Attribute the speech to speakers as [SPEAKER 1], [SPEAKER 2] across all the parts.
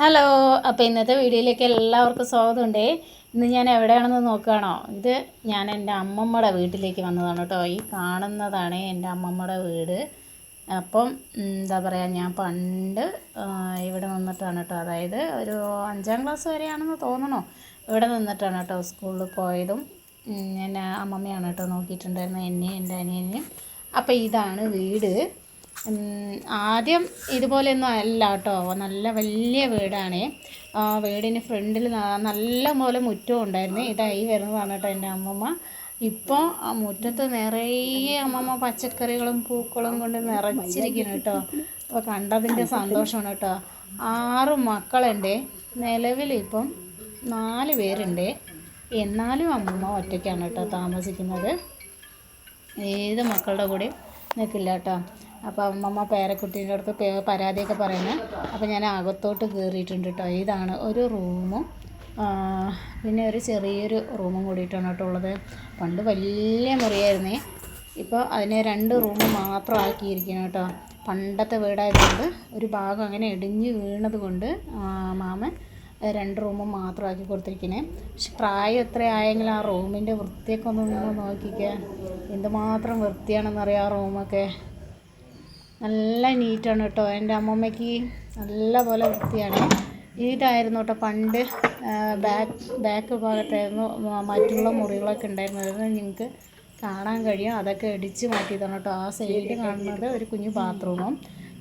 [SPEAKER 1] Hello അപ്പോൾ ഇന്നത്തെ വീഡിയോയിലേക്ക് എല്ലാവർക്കും സ്വാഗതമുണ്ട്. ഇന്ന് ഞാൻ എവിടെയാണെന്ന് നോക്കുകയാണോ? ഇത് ഞാൻ എന്റെ അമ്മമ്മയുടെ വീട്ടിലേക്ക് വന്നതാണ് കേട്ടോ. ഈ കാണുന്നതാണ് എന്റെ അമ്മമ്മയുടെ വീട്. അപ്പം എന്താ പറയുക ഞാൻ പണ്ട് ഇവിടെ നിന്നിട്ടാണ് കേട്ടോ. അതായത് ഒരു അഞ്ചാം ക്ലാസ് വരെയാണെന്ന് തോന്നണോ? ഇവിടെ നിന്നിട്ടാണ് കേട്ടോ സ്കൂളിൽ പോയതും ഞാൻ അമ്മമ്മയാണ് കേട്ടോ നോക്കിയിട്ടുണ്ടായിരുന്നത് എന്നെ എന്റെ അനിയനെയും. അപ്പോൾ ഇതാണ് വീട്. ആദ്യം ഇതുപോലെയൊന്നും അല്ല കേട്ടോ. നല്ല വലിയ വീടാണ്. ആ വീടിന് ഫ്രണ്ടിൽ നല്ല പോലെ മുറ്റവും ഉണ്ടായിരുന്നു. ഇതായി വരുന്നതാണ് കേട്ടോ എന്റെ അമ്മമ്മ. ഇപ്പോൾ ആ മുറ്റത്ത് നിറയെ അമ്മമ്മ പച്ചക്കറികളും പൂക്കളും കൊണ്ട് നിറച്ചിരിക്കുന്നു കേട്ടോ. അപ്പോൾ കണ്ടതിന്റെ സന്തോഷമാണ് കേട്ടോ. ആറ് മക്കളുണ്ട്. നിലവിൽ ഇപ്പം നാല് പേരുണ്ട്. എന്നാലും അമ്മമ്മ ഒറ്റയ്ക്കാണ് കേട്ടോ താമസിക്കുന്നത്. ഏത് മക്കളുടെ കൂടെയും നിൽക്കില്ല കേട്ടോ. അപ്പോൾ അമ്മമ്മ പേരക്കുട്ടീന്റെ അടുത്ത് പരാതിയൊക്കെ പറയുന്നത് അപ്പോൾ ഞാൻ അകത്തോട്ട് കയറിയിട്ടുണ്ട് കേട്ടോ. ഇതാണ് ഒരു റൂമും. പിന്നെ ഒരു ചെറിയൊരു റൂമും കൂടിയിട്ടാണ് കേട്ടോ ഉള്ളത്. പണ്ട് വലിയ മുറിയായിരുന്നേ. ഇപ്പോൾ അതിനെ രണ്ട് റൂം മാത്രം ആക്കിയിരിക്കണം കേട്ടോ. പണ്ടത്തെ വീടായതുകൊണ്ട് ഒരു ഭാഗം അങ്ങനെ ഇടിഞ്ഞ് വീണത് കൊണ്ട് മാമൻ രണ്ട് റൂമും മാത്രമാക്കി കൊടുത്തിരിക്കണേ പക്ഷെ പ്രായം എത്ര ആയെങ്കിലും ആ റൂമിന്റെ വൃത്തിയൊക്കെ ഒന്ന് നിങ്ങൾ നോക്കിക്കേ. എന്തുമാത്രം വൃത്തിയാണെന്നറിയാം ആ റൂമൊക്കെ. നല്ല നീറ്റാണ് കേട്ടോ. എന്റെ അമ്മമ്മയ്ക്ക് നല്ല പോലെ വൃത്തിയാണ്. ഇതായിരുന്നു കേട്ടോ പണ്ട് ബാക്ക് ബാക്ക് ഭാഗത്തായിരുന്നു മറ്റുള്ള മുറികളൊക്കെ ഉണ്ടായിരുന്നത്. നിങ്ങൾക്ക് കാണാൻ കഴിയും. അതൊക്കെ ഇടിച്ച് മാറ്റിയതാണ് കേട്ടോ. ആ സൈഡിൽ കാണുന്നത് ഒരു കുഞ്ഞു ബാത്റൂമും.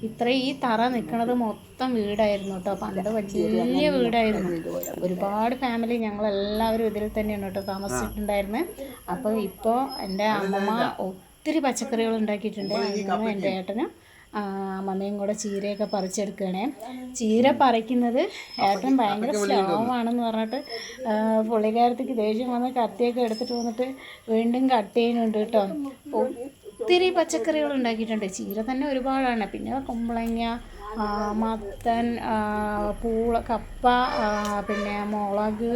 [SPEAKER 1] ഇത്ര ഈ തറ നിൽക്കുന്നത് മൊത്തം വീടായിരുന്നു കേട്ടോ. പണ്ട് വലിയ വീടായിരുന്നു. ഒരുപാട് ഫാമിലി ഞങ്ങളെല്ലാവരും ഇതിൽ തന്നെയാണ് കേട്ടോ താമസിച്ചിട്ടുണ്ടായിരുന്നത് അപ്പോൾ ഇപ്പോൾ എന്റെ അമ്മമ്മ ഒത്തിരി പച്ചക്കറികൾ ഉണ്ടാക്കിയിട്ടുണ്ട്. എന്റെ ഏട്ടനും അമ്മമ്മയും കൂടെ ചീരയൊക്കെ പറിച്ചെടുക്കണേ ചീര പറിക്കുന്നത് ഏട്ടൻ ഭയങ്കര സ്ലോവാണെന്ന് പറഞ്ഞിട്ട് ആ, പുള്ളിക്കാരത്തേക്ക് ദേഷ്യം വന്ന് കത്തിയൊക്കെ എടുത്തിട്ട് വന്നിട്ട് വീണ്ടും കട്ട് ചെയ്യുന്നുണ്ട് കേട്ടോ. ഒത്തിരി പച്ചക്കറികൾ ഉണ്ടാക്കിയിട്ടുണ്ട്. ചീര തന്നെ ഒരുപാടാണ്. പിന്നെ കുമ്പളങ്ങ മത്തൻ പൂള കപ്പ പിന്നെ മുളക്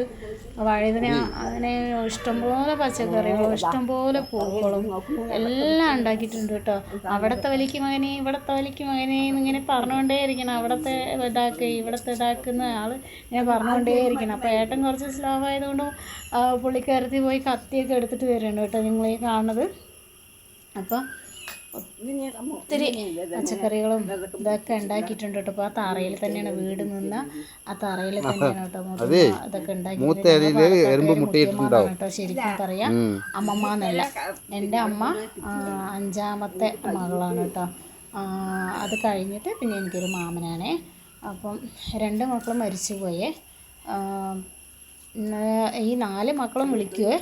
[SPEAKER 1] വഴുതന അങ്ങനെ ഇഷ്ടംപോലെ പച്ചക്കറികളും ഇഷ്ടംപോലെ പൂക്കളും എല്ലാം ഉണ്ടാക്കിയിട്ടുണ്ട് കേട്ടോ. അവിടത്തെ വലിക്ക് മകനെ ഇവിടത്തെ വലിക്ക് മകനെ ഇങ്ങനെ പറഞ്ഞുകൊണ്ടേ ഇരിക്കണം അവിടത്തെ ഇതാക്കുക ഇവിടത്തെ ഇതാക്കുന്ന ആൾ ഇങ്ങനെ പറഞ്ഞുകൊണ്ടേ ഇരിക്കണം അപ്പോൾ ഏട്ടൻ കുറച്ച് സ്ലോ ആയതുകൊണ്ട് പുള്ളിക്കാരത്തി പോയി കത്തിയൊക്കെ എടുത്തിട്ട് വരുന്നുണ്ട് കേട്ടോ നിങ്ങൾ ഈ കാണുന്നത്. അപ്പോൾ ഒത്തിരി പച്ചക്കറികളും ഇതൊക്കെ ഉണ്ടാക്കിയിട്ടുണ്ട് കേട്ടോ. അപ്പോൾ ആ തറയിൽ തന്നെയാണ് വീട് നിന്ന് ആ തറയിൽ തന്നെയാണ് കേട്ടോ ഇതൊക്കെ കേട്ടോ ശരിക്കും പറയാം. അമ്മമ്മ എന്നല്ല. എന്റെ അമ്മ അഞ്ചാമത്തെ മകളാണ് കേട്ടോ. അത് കഴിഞ്ഞിട്ട് പിന്നെ എനിക്കൊരു മാമനാണേ. അപ്പം രണ്ട് മക്കളും മരിച്ചു പോയേ ഈ നാല് മക്കളും വിളിക്കുവേ.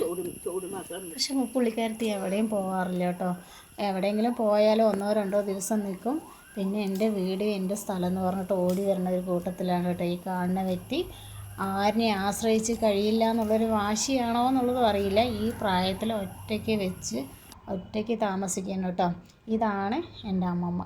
[SPEAKER 1] പക്ഷെ പുള്ളിക്കാരത്തി എവിടെയും പോകാറില്ല കേട്ടോ. എവിടെയെങ്കിലും പോയാലോ ഒന്നോ രണ്ടോ ദിവസം നിൽക്കും. പിന്നെ എന്റെ വീട് എന്റെ സ്ഥലം എന്ന് പറഞ്ഞിട്ട് ഓടി വരുന്ന ഒരു കൂട്ടത്തിലാണ് കേട്ടോ ഈ കാണുന്ന വ്യക്തി. ആരിനെ ആശ്രയിച്ച് കഴിയില്ല എന്നുള്ളൊരു വാശിയാണോ എന്നുള്ളതും അറിയില്ല. ഈ പ്രായത്തിൽ ഒറ്റയ്ക്ക് വെച്ച് ഒറ്റയ്ക്ക് താമസിക്കുന്നു കേട്ടോ. ഇതാണ് എന്റെ അമ്മമ്മ.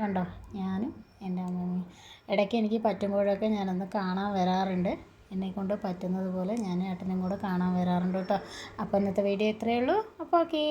[SPEAKER 1] കണ്ടോ? ഞാനും എന്റെ അമ്മമ്മയും. ഇടയ്ക്ക് എനിക്ക് പറ്റുമ്പോഴൊക്കെ ഞാനൊന്ന് കാണാൻ വരാറുണ്ട്. എന്നെ കൊണ്ട് പറ്റുന്നത് പോലെ ഞാൻ ഏട്ടനും കൂടെ കാണാൻ വരാറുണ്ട് കേട്ടോ. അപ്പോൾ ഇന്നത്തെ വീഡിയോ ഇത്രയേ ഉള്ളൂ. അപ്പോൾ ഓക്കേ